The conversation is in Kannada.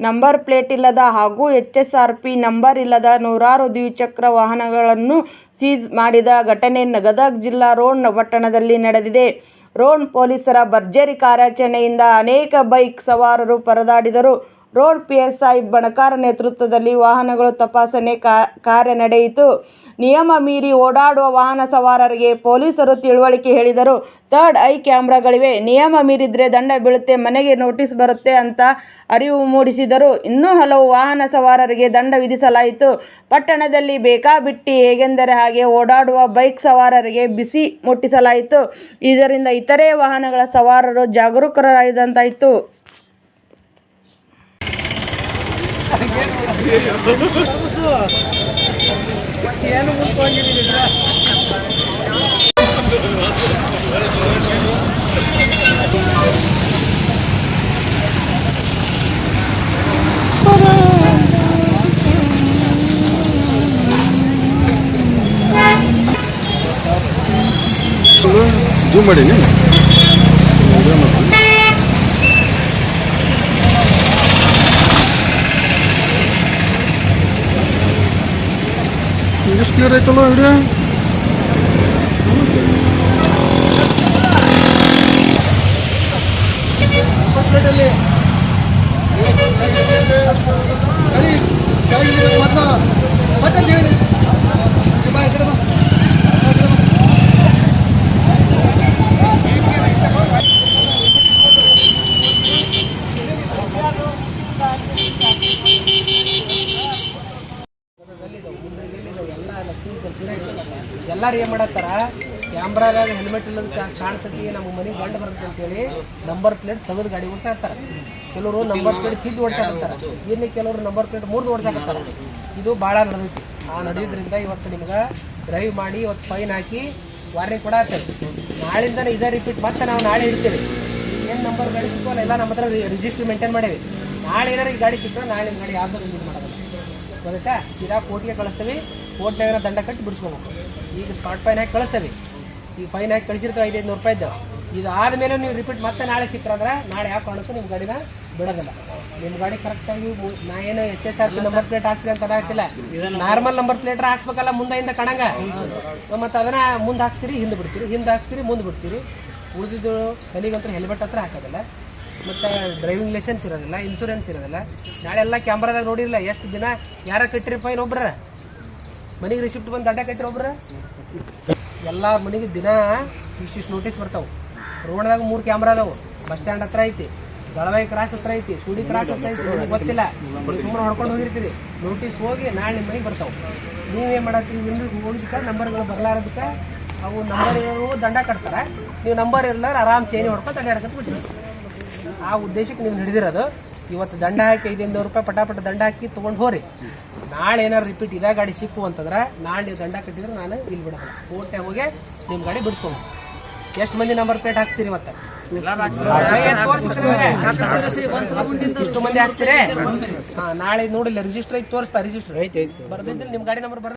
ನಂಬರ್ ಪ್ಲೇಟ್ ಇಲ್ಲದ ಹಾಗೂ ಎಚ್ಎಸ್ಆರ್ಪಿ ನಂಬರ್ ಇಲ್ಲದ ನೂರಾರು ದ್ವಿಚಕ್ರ ವಾಹನಗಳನ್ನು ಸೀಜ್ ಮಾಡಿದ ಘಟನೆ ಗದಗ ಜಿಲ್ಲಾ ರೋಣ ಪಟ್ಟಣದಲ್ಲಿ ನಡೆದಿದೆ. ರೋಣ ಪೊಲೀಸರ ಭರ್ಜರಿ ಕಾರ್ಯಾಚರಣೆಯಿಂದ ಅನೇಕ ಬೈಕ್ ಸವಾರರು ಪರದಾಡಿದರು. ರೋಣ ಪಿಎಸ್ಐ ಬಣಕಾರ ನೇತೃತ್ವದಲ್ಲಿ ವಾಹನಗಳ ತಪಾಸಣೆ ಕಾರ್ಯ ನಡೆಯಿತು. ನಿಯಮ ಮೀರಿ ಓಡಾಡುವ ವಾಹನ ಸವಾರರಿಗೆ ಪೊಲೀಸರು ತಿಳುವಳಿಕೆ ಹೇಳಿದರು. ಥರ್ಡ್ ಐ ಕ್ಯಾಮ್ರಾಗಳಿವೆ ನಿಯಮ ಮೀರಿದರೆ ದಂಡ ಬೀಳುತ್ತೆ, ಮನೆಗೆ ನೋಟಿಸ್ ಬರುತ್ತೆ ಅಂತ ಅರಿವು ಮೂಡಿಸಿದರು. ಇನ್ನೂ ಹಲವು ವಾಹನ ಸವಾರರಿಗೆ ದಂಡ ವಿಧಿಸಲಾಯಿತು. ಪಟ್ಟಣದಲ್ಲಿ ಬೇಕಾಬಿಟ್ಟಿ ಹೇಗೆಂದರೆ ಹಾಗೆ ಓಡಾಡುವ ಬೈಕ್ ಸವಾರರಿಗೆ ಬಿಸಿ ಮುಟ್ಟಿಸಲಾಯಿತು. ಇದರಿಂದ ಇತರೆ ವಾಹನಗಳ ಸವಾರರು ಜಾಗರೂಕರಾದಂತಾಯಿತು. ಜೂಮ್ ಮಾಡೀನಿ ಎಷ್ಟು ಕ್ಲಿಯರ್ ಆಯ್ತಲ್ಲ ವಿಡಿಯೋ ಎಲ್ಲಾರು ಏನು ಮಾಡತ್ತಾರ? ಕ್ಯಾಮ್ರಾದಾಗ ಹೆಲ್ಮೆಟ್ ಇಲ್ಲದ ಕಾಣಿಸತಿ ನಮ್ಮ ಮನೆಗೆ ಗಂಡ ಬರುತ್ತೆ ಅಂತೇಳಿ ನಂಬರ್ ಪ್ಲೇಟ್ ತೆಗೆದು ಗಾಡಿ ಓಡಿಸಾಕ್ತಾರೆ. ಕೆಲವರು ನಂಬರ್ ಪ್ಲೇಟ್ ತಿದ್ದು ಓಡಿಸಾಕತ್ತಾರೆ. ಇನ್ನು ಕೆಲವರು ನಂಬರ್ ಪ್ಲೇಟ್ ಮುರಿದು ಓಡಿಸಾಕತ್ತಾರೆ. ಇದು ಭಾಳ ನಡೆದೈತಿ. ಆ ನಡೆಯೋದ್ರಿಂದ ಇವತ್ತು ನಿಮ್ಗೆ ಡ್ರೈವ್ ಮಾಡಿ ಇವತ್ತು ಫೈನ್ ಹಾಕಿ ವಾರ್ನಿಂಗ್ ಕೂಡ ಆಗ್ತದೆ ನಾಳಿಂದನೇ ಇದೇ ರಿಪೀಟ್ ಮತ್ತೆ ನಾವು ನಾಳೆ ಇಡ್ತೇವೆ. ಏನು ನಂಬರ್ ಗಾಡಿ ಸಿಕ್ಕೋ ಎಲ್ಲ ನಮ್ಮ ಹತ್ರ ರಿಜಿಸ್ಟ್ರಿ ಮೇಂಟೈನ್ ಮಾಡೇವಿ. ನಾಳೆ ಏನಾರು ಈ ಗಾಡಿ ಸಿಕ್ಕೋ ನಾಳೆ ಗಾಡಿ ಯಾವ್ದು ಇದು ಗೊತ್ತಾಯ್ತಾ ಸೀದಾ ಕೋರ್ಟ್ಗೆ ಕಳಿಸ್ತೀವಿ. ಕೋರ್ಟ್ನಾಗ ದಂಡ ಕಟ್ಟಿ ಬಿಡಿಸ್ಕೋಬೇಕು. ಈಗ ಸ್ಪಾಟ್ ಫೈನ್ ಹಾಕಿ ಕಳಿಸ್ತೀವಿ. ಈಗ ಫೈನ್ ಹಾಕಿ ಕಳಿಸಿರ್ತೀವಿ ಐದೈದು ನೂರು ರೂಪಾಯಿ ಇದು ಆದಮೇಲೆ ನೀವು ರಿಪೀಟ್ ಮತ್ತೆ ನಾಳೆ ಸಿಕ್ಕರಂದ್ರೆ ನಾಳೆ ಯಾವ ಕಾರಣಕ್ಕೂ ನಿಮ್ಮ ಗಾಡಿನ ಬಿಡೋದಿಲ್ಲ. ನಿಮ್ಮ ಗಾಡಿ ಕರೆಕ್ಟಾಗಿ ನಾ ಏನು H S R P number plate ಹಾಕ್ಸಿದೆ ಅಂತ ಹಾಕ್ತಿಲ್ಲ ನಾರ್ಮಲ್ ನಂಬರ್ ಪ್ಲೇಟ್ರ ಹಾಕ್ಸ್ಬೇಕಲ್ಲ ಮುಂದೆಯಿಂದ ಕಣಂಗ. ಮತ್ತು ಅದನ್ನು ಮುಂದೆ ಹಾಕ್ಸ್ತೀರಿ, ಹಿಂದೆ ಬಿಡ್ತೀರಿ, ಹಿಂದೆ ಹಾಕ್ಸ್ತೀರಿ, ಮುಂದೆ ಬಿಡ್ತೀರಿ. ಉಳಿದಿದ್ದು ತಲೆಗಂತೂ ಹೆಲ್ಮೆಟ್ ಹತ್ರ ಹಾಕೋದಿಲ್ಲ. ಮತ್ತು ಡ್ರೈವಿಂಗ್ ಲೈಸೆನ್ಸ್ ಇರೋದಿಲ್ಲ ಇನ್ಶೂರೆನ್ಸ್ ಇರೋದಿಲ್ಲ. ನಾಳೆ ಎಲ್ಲ ಕ್ಯಾಮ್ರಾದಾಗ ನೋಡಿರಲಿಲ್ಲ ಎಷ್ಟು ದಿನ, ಯಾರ ಕಟ್ಟಿರಿ ಫೈನ್ ಒಬ್ಬರ ಮನೆಗೆ ರಿಸಿಪ್ಟ್ ಬಂದು ದಂಡ ಕಟ್ಟಿರಿ ಒಬ್ರ? ಎಲ್ಲ ಮನೆಗೆ ದಿನ ಇಷ್ಟಿಷ್ಟು ನೋಟಿಸ್ ಬರ್ತಾವೆ. ರೋಡ್ದಾಗ ಮೂರು ಕ್ಯಾಮ್ರಾ ಅದಾವು. ಬಸ್ ಸ್ಟ್ಯಾಂಡ್ ಹತ್ರ ಐತಿ, ದಳವಾಯಿ ಕ್ರಾಸ್ ಹತ್ರ ಐತಿ ಸುಡಿ ಕ್ರಾಸ್ ಹತ್ರ ಐತಿ, ನಿಮಗೆ ಗೊತ್ತಿಲ್ಲ. ಸುಮ್ಮನೆ ಹೊಡ್ಕೊಂಡು ಹೋಗಿರ್ತೀರಿ. ನೋಟಿಸ್ ಹೋಗಿ ನಾಳೆ ನಿಮ್ಮ ಮನೆಗೆ ಬರ್ತಾವೆ. ನೀವೇನು ಮಾಡತ್ತೀರಿ ಇನ್ನು ಹೋಗಿದ್ದಕ್ಕೆ ನಂಬರ್ಗಳು ಬರಲಾರದಕ್ಕೆ, ಅವು ನಂಬರ್ ದಂಡ ಕಟ್ತಾರೆ. ನೀವು ನಂಬರ್ ಇರಲಾರ ಆರಾಮ್ ಚೇನಿ ಹೊಡ್ಕೊಂಡು ಅಡ್ಡಾಡ್ಕೊಂತ ಬಿಟ್ರಿ ಆ ಉದ್ದೇಶಕ್ಕೆ ನೀವು ನಡೆದಿರೋದು ಇವತ್ತು ದಂಡ ಹಾಕಿ ಐದೈದು ರೂಪಾಯಿ ಪಟಾಪಟ ದಂಡ ಹಾಕಿ ತೊಗೊಂಡು ಹೋರಿ. ನಾಳೆ ಏನಾರು ರಿಪೀಟ್ ಇದೇ ಗಾಡಿ ಸಿಕ್ಕು ಅಂತಂದ್ರೆ ನಾಳೆ ನೀವು ದಂಡ ಕಟ್ಟಿದ್ರೆ ನಾನು ಇಲ್ಲಿ ಬಿಡೋಲ್ಲ ಕೋಟೆ ಹೋಗಿ ನಿಮ್ಮ ಗಾಡಿ ಬಿಡಿಸ್ಕೊಂಡು ಎಷ್ಟು ಮಂದಿ ನಂಬರ್ ಪ್ಲೇಟ್ ಹಾಕ್ಸ್ತೀರಿ ಮತ್ತೆ ಇಷ್ಟು ಮಂದಿ ಹಾಕ್ಸ್ತೀರಿ? ಹಾ ನಾಳೆ ನೋಡಿಲ್ಲ ರಿಜಿಸ್ಟರ್ ಐತಿ ತೋರಿಸ್ತಾ ರಿಜಿಸ್ಟರ್ ಬರ್ದಿದ್ರೆ ನಿಮ್ಮ ಗಾಡಿ ನಂಬರ್ ಬರ್